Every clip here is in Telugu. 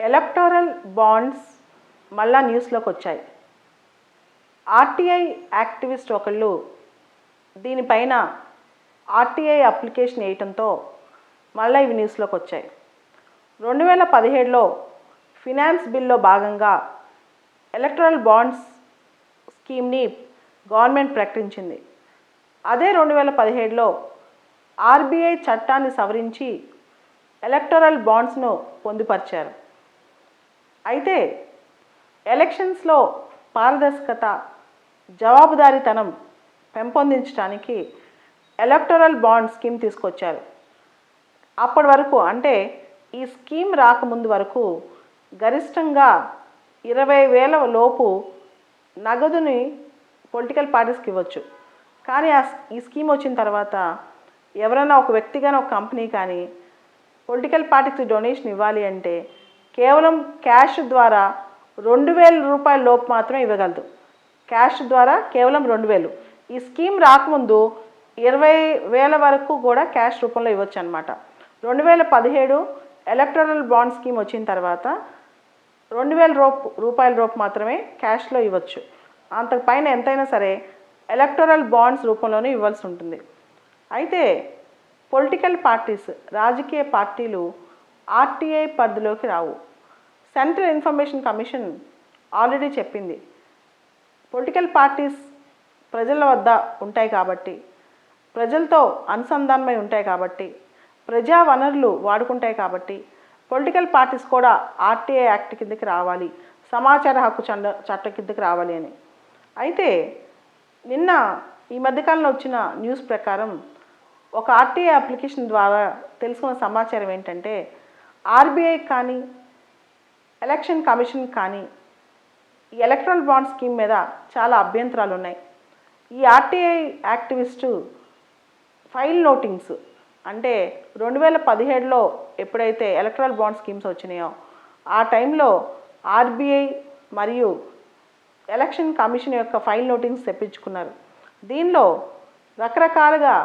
ఎలక్టోరల్ బాండ్స్ మళ్ళా న్యూస్లోకి వచ్చాయి. ఆర్టీఐ యాక్టివిస్ట్ ఒకళ్ళు దీనిపైన ఆర్టీఐ అప్లికేషన్ వేయటంతో మళ్ళీ ఇవి న్యూస్లోకి వచ్చాయి. రెండు వేల పదిహేడులో ఫినాన్స్ బిల్లో భాగంగా ఎలక్ట్రల్ బాండ్స్ స్కీమ్ని గవర్నమెంట్ ప్రకటించింది. అదే రెండు వేల పదిహేడులో ఆర్బీఐ చట్టాన్ని సవరించి ఎలక్టరల్ బాండ్స్ను పొందుపరిచారు. అయితే ఎలక్షన్స్లో పారదర్శకత జవాబుదారీతనం పెంపొందించడానికి ఎలక్టరల్ బాండ్ స్కీమ్ తీసుకొచ్చారు. అప్పటి వరకు అంటే ఈ స్కీమ్ రాకముందు వరకు గరిష్టంగా ఇరవై వేల లోపు నగదుని పొలిటికల్ పార్టీస్కి ఇవ్వచ్చు. కానీ ఆ ఈ స్కీమ్ వచ్చిన తర్వాత ఎవరైనా ఒక వ్యక్తి కానీ ఒక కంపెనీ కానీ పొలిటికల్ పార్టీకి డొనేషన్ ఇవ్వాలి అంటే కేవలం క్యాష్ ద్వారా రెండు వేల రూపాయల లోపు మాత్రమే ఇవ్వగలదు. క్యాష్ ద్వారా కేవలం రెండు వేలు. ఈ స్కీమ్ రాకముందు ఇరవై వేల వరకు కూడా క్యాష్ రూపంలో ఇవ్వచ్చు అనమాట రెండు వేల పదిహేడు ఎలక్టరల్ బాండ్ స్కీమ్ వచ్చిన తర్వాత రెండు వేల రూప రూపాయల రూపు మాత్రమే క్యాష్లో ఇవ్వచ్చు. అంతకు పైన ఎంతైనా సరే ఎలక్టోరల్ బాండ్స్ రూపంలోనే ఇవ్వాల్సి ఉంటుంది. అయితే పొలిటికల్ పార్టీస్ రాజకీయ పార్టీలు ఆర్టీఐ పరిధిలోకి రావు. సెంట్రల్ ఇన్ఫర్మేషన్ కమిషన్ ఆల్రెడీ చెప్పింది. పొలిటికల్ పార్టీస్ ప్రజల వద్ద ఉంటాయి కాబట్టి ప్రజలతో అనుసంధానమై ఉంటాయి కాబట్టి ప్రజా వనరులు వాడుకుంటాయి కాబట్టి పొలిటికల్ పార్టీస్ కూడా ఆర్టీఐ యాక్ట్ కిందకి రావాలి సమాచార హక్కు చండ చట్టం కిందకి రావాలి అని. అయితే నిన్న ఈ మధ్యకాలంలో వచ్చిన న్యూస్ ప్రకారం ఒక ఆర్టీఐ అప్లికేషన్ ద్వారా తెలుసుకున్న సమాచారం ఏంటంటే ఆర్బీఐ కానీ ఎలక్షన్ కమిషన్ కానీ ఈ ఎలక్ట్రల్ బాండ్ స్కీమ్ మీద చాలా అభ్యంతరాలు ఉన్నాయి ఈ ఆర్టీఐ యాక్టివిస్టు ఫైల్ నోటింగ్స్ అంటే రెండు వేల పదిహేడులో ఎప్పుడైతే ఎలక్ట్రల్ బాండ్ స్కీమ్స్ వచ్చినాయో ఆ టైంలో ఆర్బీఐ మరియు ఎలక్షన్ కమిషన్ యొక్క ఫైల్ నోటింగ్స్ తెప్పించుకున్నారు. దీనిలో రకరకాలుగా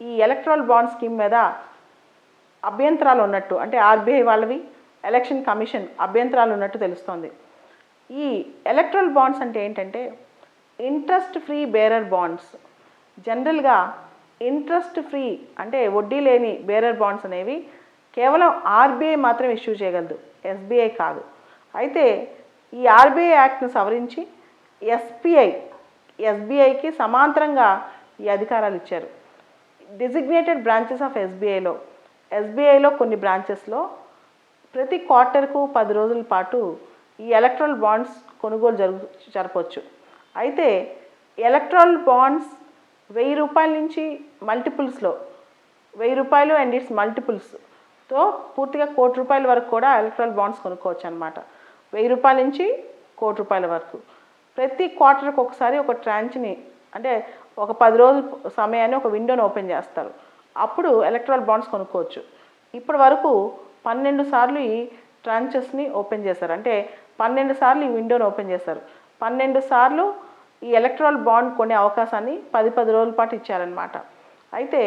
ఈ ఎలక్ట్రల్ బాండ్ స్కీమ్ మీద అభ్యంతరాలు ఉన్నట్టు అంటే ఆర్బీఐ వాళ్ళవి ఎలక్షన్ కమిషన్ అభ్యంతరాలు ఉన్నట్టు తెలుస్తోంది. ఈ ఎలక్ట్రల్ బాండ్స్ అంటే ఏంటంటే ఇంట్రెస్ట్ ఫ్రీ బేరర్ బాండ్స్. జనరల్గా ఇంట్రెస్ట్ ఫ్రీ అంటే వడ్డీ లేని బేరర్ బాండ్స్ అనేవి కేవలం ఆర్బీఐ మాత్రం ఇష్యూ చేయగలదు ఎస్బీఐ కాదు. అయితే ఈ ఆర్బీఐ యాక్ట్ను సవరించి ఎస్బీఐ ఎస్బీఐకి సమాంతరంగా ఈ అధికారాలు ఇచ్చారు. డిజిగ్నేటెడ్ బ్రాంచెస్ ఆఫ్ ఎస్బీఐలో ఎస్బీఐలో కొన్ని బ్రాంచెస్లో ప్రతి క్వార్టర్కు పది రోజుల పాటు ఈ ఎలక్ట్రల్ బాండ్స్ కొనుగోలు జరుగు జరపవచ్చు అయితే ఎలక్ట్రల్ బాండ్స్ వెయ్యి రూపాయల నుంచి మల్టిపుల్స్లో వెయ్యి రూపాయలు అండ్ ఇట్స్ మల్టిపుల్స్తో పూర్తిగా కోటి రూపాయల వరకు కూడా ఎలక్ట్రల్ బాండ్స్ కొనుక్కోవచ్చు అనమాట వెయ్యి రూపాయల నుంచి కోటి రూపాయల వరకు. ప్రతి క్వార్టర్కి ఒకసారి ఒక ట్రాంచ్ని అంటే ఒక పది రోజుల సమయాన్ని ఒక విండోని ఓపెన్ చేస్తారు. అప్పుడు ఎలక్ట్రల్ బాండ్స్ కొనుక్కోవచ్చు. ఇప్పటి వరకు పన్నెండు సార్లు ఈ ట్రాంచెస్ని ఓపెన్ చేశారు. అంటే పన్నెండు సార్లు ఈ విండోని ఓపెన్ చేశారు. పన్నెండు సార్లు ఈ ఎలక్ట్రల్ బాండ్ కొనే అవకాశాన్ని పది పది రోజుల పాటు ఇచ్చారనమాట అయితే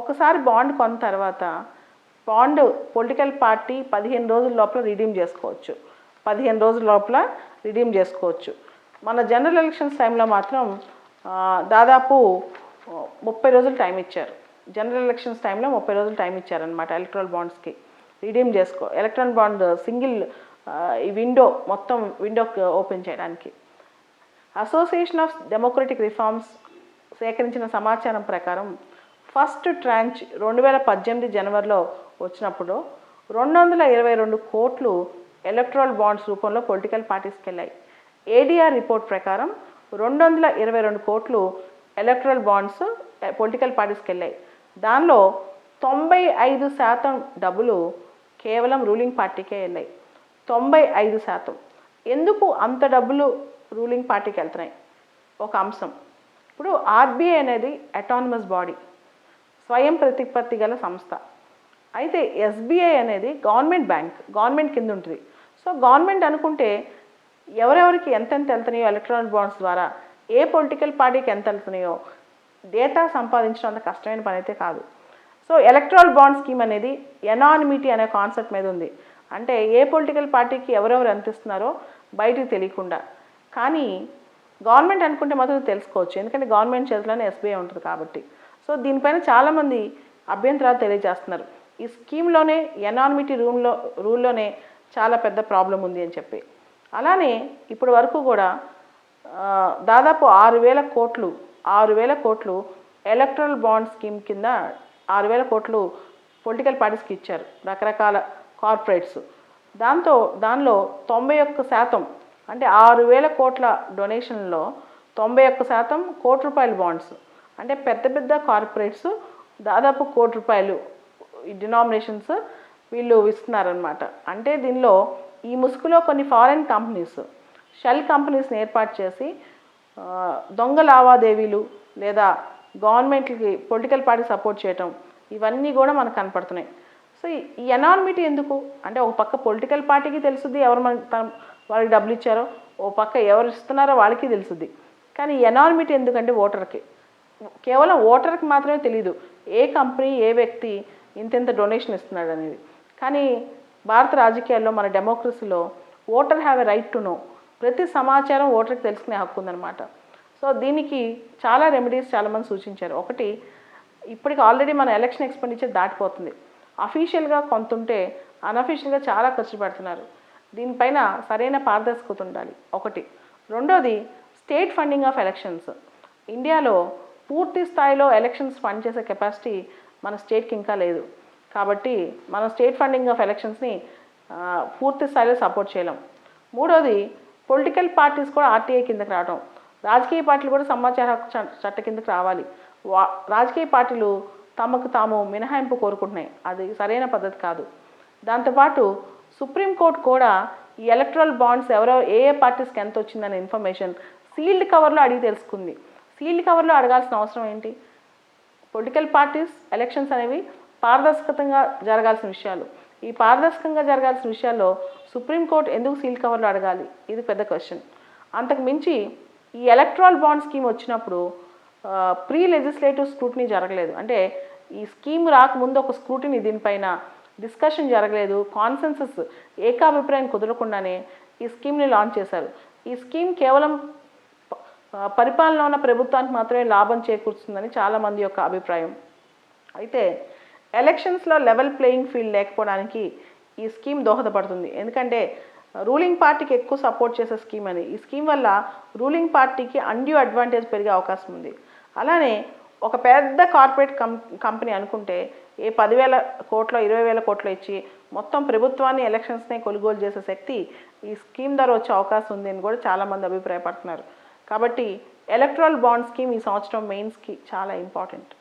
ఒకసారి బాండ్ కొన్న తర్వాత బాండ్ పొలిటికల్ పార్టీ పదిహేను రోజుల లోపల రిడీమ్ చేసుకోవచ్చు. పదిహేను రోజుల లోపల రిడీమ్ చేసుకోవచ్చు. మన జనరల్ ఎలక్షన్స్ టైంలో మాత్రం దాదాపు ముప్పై రోజులు టైం ఇచ్చారు. జనరల్ ఎలక్షన్స్ టైంలో ముప్పై రోజులు టైం ఇచ్చారనమాట ఎలక్ట్రల్ బాండ్స్కి రిడీమ్ చేసుకో ఎలక్ట్రాన్ బాండ్ సింగిల్ ఈ విండో మొత్తం విండో ఓపెన్ చేయడానికి. అసోసియేషన్ ఆఫ్ డెమోక్రటిక్ రిఫార్మ్స్ సేకరించిన సమాచారం ప్రకారం ఫస్ట్ ట్రాంచ్ రెండు వేల పద్దెనిమిది జనవరిలో వచ్చినప్పుడు రెండు వందల ఇరవై రెండు కోట్లు ఎలక్ట్రల్ బాండ్స్ రూపంలో పొలిటికల్ పార్టీస్కి వెళ్ళాయి. ఏడీఆర్ రిపోర్ట్ ప్రకారం రెండు వందల ఇరవై రెండు కోట్లు ఎలక్ట్రల్ బాండ్స్ పొలిటికల్ పార్టీస్కి వెళ్ళాయి. దానిలో తొంభై ఐదు శాతం డబ్బులు కేవలం రూలింగ్ పార్టీకే వెళ్ళాయి. తొంభై ఐదు శాతం. ఎందుకు అంత డబ్బులు రూలింగ్ పార్టీకి వెళ్తున్నాయి? ఒక అంశం. ఇప్పుడు ఆర్బీఐ అనేది అటానమస్ బాడీ స్వయం ప్రతిపత్తి గల సంస్థ. అయితే ఎస్బీఐ అనేది గవర్నమెంట్ బ్యాంక్ గవర్నమెంట్ కింద ఉంటుంది. సో గవర్నమెంట్ అనుకుంటే ఎవరెవరికి ఎంతెంత వెళ్తున్నాయో ఎలక్ట్రానిక్ బాండ్స్ ద్వారా ఏ పొలిటికల్ పార్టీకి ఎంత వెళ్తున్నాయో డేటా సంపాదించడం అంత కష్టమైన పని అయితే కాదు. సో ఎలక్ట్రల్ బాండ్ స్కీమ్ అనేది ఎనానిమిటీ అనే కాన్సెప్ట్ మీద ఉంది. అంటే ఏ పొలిటికల్ పార్టీకి ఎవరెవరు అనిపిస్తున్నారో బయటికి తెలియకుండా. కానీ గవర్నమెంట్ అనుకుంటే మాత్రం తెలుసుకోవచ్చు. ఎందుకంటే గవర్నమెంట్ చేతిలోనే ఎస్బీఐ ఉంటుంది కాబట్టి. సో దీనిపైన చాలామంది అభ్యంతరాలు తెలియజేస్తున్నారు. ఈ స్కీమ్లోనే ఎనానిమిటీ రూమ్లో రూల్లోనే చాలా పెద్ద ప్రాబ్లం ఉంది అని చెప్పి. అలానే ఇప్పటి వరకు కూడా దాదాపు ఆరు వేల కోట్లు ఆరు వేల కోట్లు ఎలక్ట్రల్ బాండ్ స్కీమ్ కింద ఆరు వేల కోట్లు పొలిటికల్ పార్టీస్కి ఇచ్చారు రకరకాల కార్పొరేట్స్. దాంతో దానిలో తొంభై ఒక్క శాతం అంటే ఆరు వేల కోట్ల డొనేషన్లో తొంభై ఒక్క శాతం కోటి రూపాయల బాండ్స్. అంటే పెద్ద పెద్ద కార్పొరేట్స్ దాదాపు కోటి రూపాయలు డినామినేషన్స్ వీళ్ళు ఇస్తున్నారనమాట అంటే దీనిలో ఈ ముసుగులో కొన్ని ఫారెన్ కంపెనీస్ షెల్ కంపెనీస్ని ఏర్పాటు చేసి దొంగ లావాదేవీలు లేదా గవర్నమెంట్కి పొలిటికల్ పార్టీ సపోర్ట్ చేయటం ఇవన్నీ కూడా మనకు కనపడుతున్నాయి. సో ఈ- ఎనానిమిటీ ఎందుకు? అంటే ఒక పక్క పొలిటికల్ పార్టీకి తెలుసుద్ది ఎవరు మన తన వాళ్ళకి డబ్బులు ఇచ్చారో ఓ పక్క ఎవరు ఇస్తున్నారో వాళ్ళకి తెలుసుద్ది. కానీ ఎనానిమిటీ ఎందుకంటే ఓటర్కి? కేవలం ఓటర్కి మాత్రమే తెలియదు ఏ కంపెనీ ఏ వ్యక్తి ఇంతెంత డొనేషన్ ఇస్తున్నాడు అనేది కానీ భారత రాజకీయాల్లో మన డెమోక్రసీలో voter have a right to know. ప్రతి సమాచారం ఓటర్కి తెలుసుకునే హక్కు ఉందన్నమాట. సో దీనికి చాలా రెమెడీస్ చాలామంది సూచించారు. ఒకటి ఇప్పటికి ఆల్రెడీ మన ఎలక్షన్ ఎక్స్పెండిచర్ దాటిపోతుంది. అఫీషియల్గా కొంత ఉంటే అన్అఫీషియల్గా చాలా ఖర్చు పెడుతున్నారు. దీనిపైన సరైన పారదర్శకత ఉండాలి. ఒకటి. రెండోది స్టేట్ ఫండింగ్ ఆఫ్ ఎలక్షన్స్. ఇండియాలో పూర్తి స్థాయిలో ఎలక్షన్స్ ఫండ్ చేసే కెపాసిటీ మన స్టేట్కి ఇంకా లేదు. కాబట్టి మనం స్టేట్ ఫండింగ్ ఆఫ్ ఎలక్షన్స్ని పూర్తి స్థాయిలో సపోర్ట్ చేయలేం. మూడోది పొలిటికల్ పార్టీస్ కూడా ఆర్టీఐ కిందకి రావడం రాజకీయ పార్టీలు కూడా సమాచార హక్కు చ- చట్ట కిందకి రావాలి. వా రాజకీయ పార్టీలు తమకు తాము మినహాయింపు కోరుకుంటున్నాయి. అది సరైన పద్ధతి కాదు. దాంతోపాటు సుప్రీంకోర్టు కూడా ఈ ఎలక్ట్రల్ బాండ్స్ ఎవరో ఏ ఏ పార్టీస్కి ఎంత వచ్చిందనే ఇన్ఫర్మేషన్ సీల్డ్ కవర్లో అడిగి తెలుసుకుంది. సీల్డ్ కవర్లో అడగాల్సిన అవసరం ఏంటి? పొలిటికల్ పార్టీస్ ఎలక్షన్స్ అనేవి పారదర్శకతంగా జరగాల్సిన విషయాలు. ఈ పారదర్శకంగా జరగాల్సిన విషయాల్లో సుప్రీంకోర్టు ఎందుకు సీల్ కవర్లో అడగాలి? ఇది పెద్ద క్వశ్చన్. అంతకు మించి ఈ ఎలక్ట్రాల్ బాండ్ స్కీమ్ వచ్చినప్పుడు ప్రీ లెజిస్లేటివ్ స్క్రూటినీ జరగలేదు. అంటే ఈ స్కీమ్ రాకముందు ఒక స్క్రూటినీ దీనిపైన డిస్కషన్ జరగలేదు. కాన్సెన్సస్ ఏకాభిప్రాయం కుదరకుండానే ఈ స్కీమ్ని లాంచ్ చేశారు. ఈ స్కీమ్ కేవలం పరిపాలన ఉన్న ప్రభుత్వానికి మాత్రమే లాభం చేకూరుస్తుందని చాలామంది యొక్క అభిప్రాయం. అయితే ఎలక్షన్స్లో లెవెల్ ప్లేయింగ్ ఫీల్డ్ లేకపోవడానికి ఈ స్కీమ్ దోహదపడుతుంది. ఎందుకంటే రూలింగ్ పార్టీకి ఎక్కువ సపోర్ట్ చేసే స్కీమ్ అని. ఈ స్కీమ్ వల్ల రూలింగ్ పార్టీకి అన్డ్యూ అడ్వాంటేజ్ పెరిగే అవకాశం ఉంది. అలానే ఒక పెద్ద కార్పొరేట్ కం కంపెనీ అనుకుంటే ఏ పదివేల కోట్ల ఇరవై వేల కోట్లు ఇచ్చి మొత్తం ప్రభుత్వాన్ని ఎలక్షన్స్నే కొనుగోలు చేసే శక్తి ఈ స్కీమ్ ద్వారా వచ్చే అవకాశం ఉంది అని కూడా చాలామంది అభిప్రాయపడుతున్నారు. కాబట్టి ఎలక్ట్రల్ బాండ్ స్కీమ్ ఈ సంవత్సరం మెయిన్స్కి చాలా ఇంపార్టెంట్.